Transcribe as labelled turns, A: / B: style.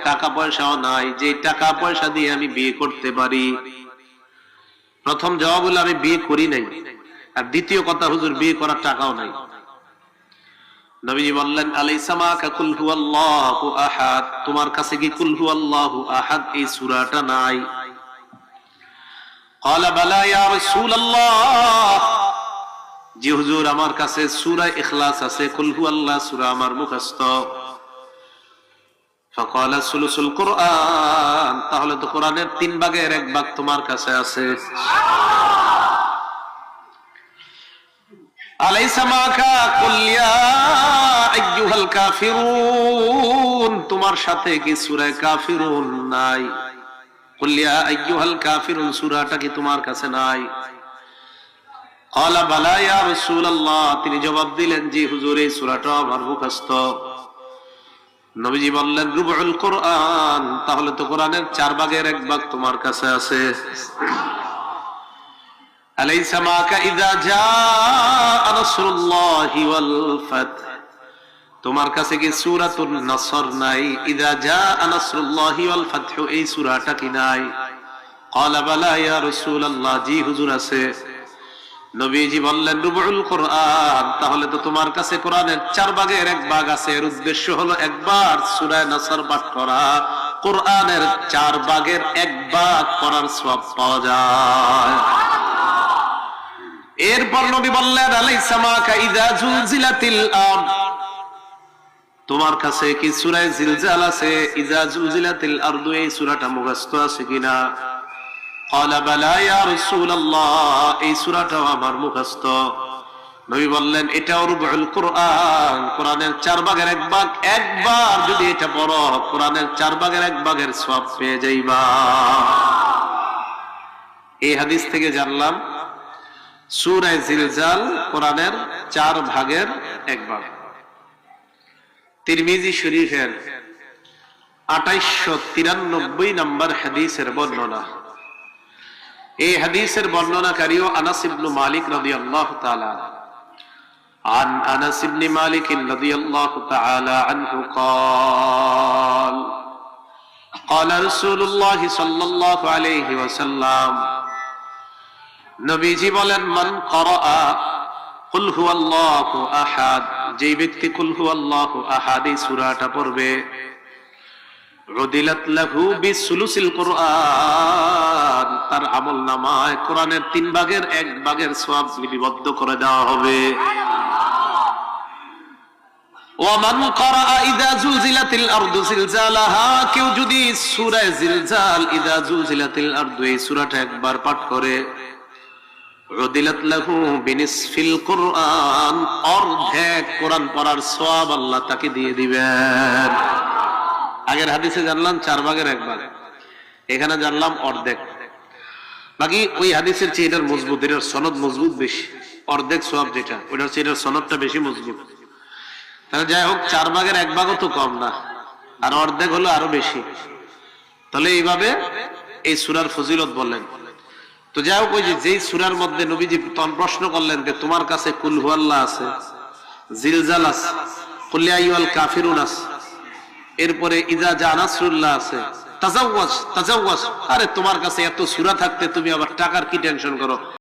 A: টাকা পয়সাও নাই যে টাকা পয়সা দিয়ে আমি বিয়ে করতে পারি প্রথম জবাব হলো আমি বিয়ে করি নাই আর দ্বিতীয় কথা হুজুর বিয়ে করার টাকাও নাই নবীজি বললেন আলাইসা মাকা কুল হুয়াল্লাহু আহাদ তোমার কাছে কি কুল হুয়াল্লাহু আহাদ এই সূরাটা নাই قال بلى يا رسول الله জি হুজুর আমার কাছে সূরা ইখলাস আছে কুল হুয়াল্লাহ সূরা আমার মুখস্থ তাহলে তো কোরআনের তিন ভাগের এক ভাগ তোমার কাছে আছে। তোমার সাথে কি কাফিরুন নাই? তিনি জবাব দিলেন, জি হুজুর, এই সুরাটা আমার মুখস্থ। নবীজি বললেন রুবুল কোরআন, তাহলে তো কোরআনের চার ভাগের এক ভাগ তোমার কাছে আছে। আলাইসা মাকা ওয়াল তোমার কাছে কি সূরাতুন নাসর নাই? ইদা জা নাসরুল্লাহি ওয়াল ফাতহ, এই সূরাটা কি নাই? ক্বালা বালা ইয়া রাসূলুল্লাহ, জি হুজুর আছে। নবীজি বললেন রুবুল কোরআন। তাহলে তো তোমার কাছে কোরআনের চার ভাগের এক ভাগ আছে। এর উদ্দেশ্য হলো একবার সূরা নাসর পাঠ করা। কোরআনের চার ভাগের এক ভাগ করার সওয়াব পাওয়া যায়। এরপর নবী বললেন, আলাইসা মাকা ইযা জুলজিলাতিল আরদ তোমার কাছে কি সূরা জিলজাল আছে? ইযা জুলজিলাতিল আরদু, এই সূরাটা মুখস্থ আছে কিনা? এই সূরাটাও আমার মুখস্থ। নবী বললেন, এটাও রুবুল চার ভাগের এক ভাগ, একবার যদি এটা পড়ো, কোরআনের চার ভাগের এক ভাগের পেয়ে যাইবা। এই হাদিস থেকে জানলাম, সূরা জিলজাল কোরআনের চার ভাগের এক ভাগ। তিরমিজি শরীফের আঠাইশশো তিরানব্বই নম্বর হাদিসের বর্ণনা। এই হাদিসের বর্ণনাকারীও আনাস ইবনু মালিক রাদিয়াল্লাহু তাআলা عن انس بن مالك رضي الله تعالى عنه قال قال رسول الله صلى الله عليه وسلم নবীজি বলেন মান করা কুল হুয়াল্লাহু আহাদ যে ব্যক্তি কুল হুয়াল্লাহু আহাদ এই সূরাটা পড়বে উদিলাত লাহু তার আমল নামায় কোরআনের তিন ভাগের এক ভাগের সওয়াব লিপিবদ্ধ করে দেওয়া হবে। কেউ যদি এই একবার পাঠ করে উদিলাত লাহু কোরআন, অর্ধেক কোরআন পড়ার সওয়াব আল্লাহ তাকে দিয়ে দিবেন। আগের হাদিসে জানলাম, চার ভাগের এক ভাগ। এখানে জানলাম অর্ধেক। বাকি ওই হাদিসের চেয়ে এটার মজবুত, এটার সনদ মজবুত বেশি। অর্ধেক সব যেটা ওটার চেয়ে এটার সনদটা বেশি মজবুত। তাহলে যাই হোক, চার ভাগের এক ভাগও তো কম না, আর অর্ধেক হলো আরও বেশি। তাহলে এইভাবে এই সুরার ফজিলত বললেন। তো যাই হোক, ওই যে যেই সুরার মধ্যে নবীজি প্রশ্ন করলেন যে, তোমার কাছে কুল হুয়াল্লাহ আছে জিলজাল আছে কুলিয়া কাফিরুন আছে এরপরে ইজা নাসরুল্লাহ আছে, তাজাওয়াজ তাজাওয়াজ। আরে তোমার কাছে এত সুরা থাকতে তুমি আবার টাকার কি টেনশন করো?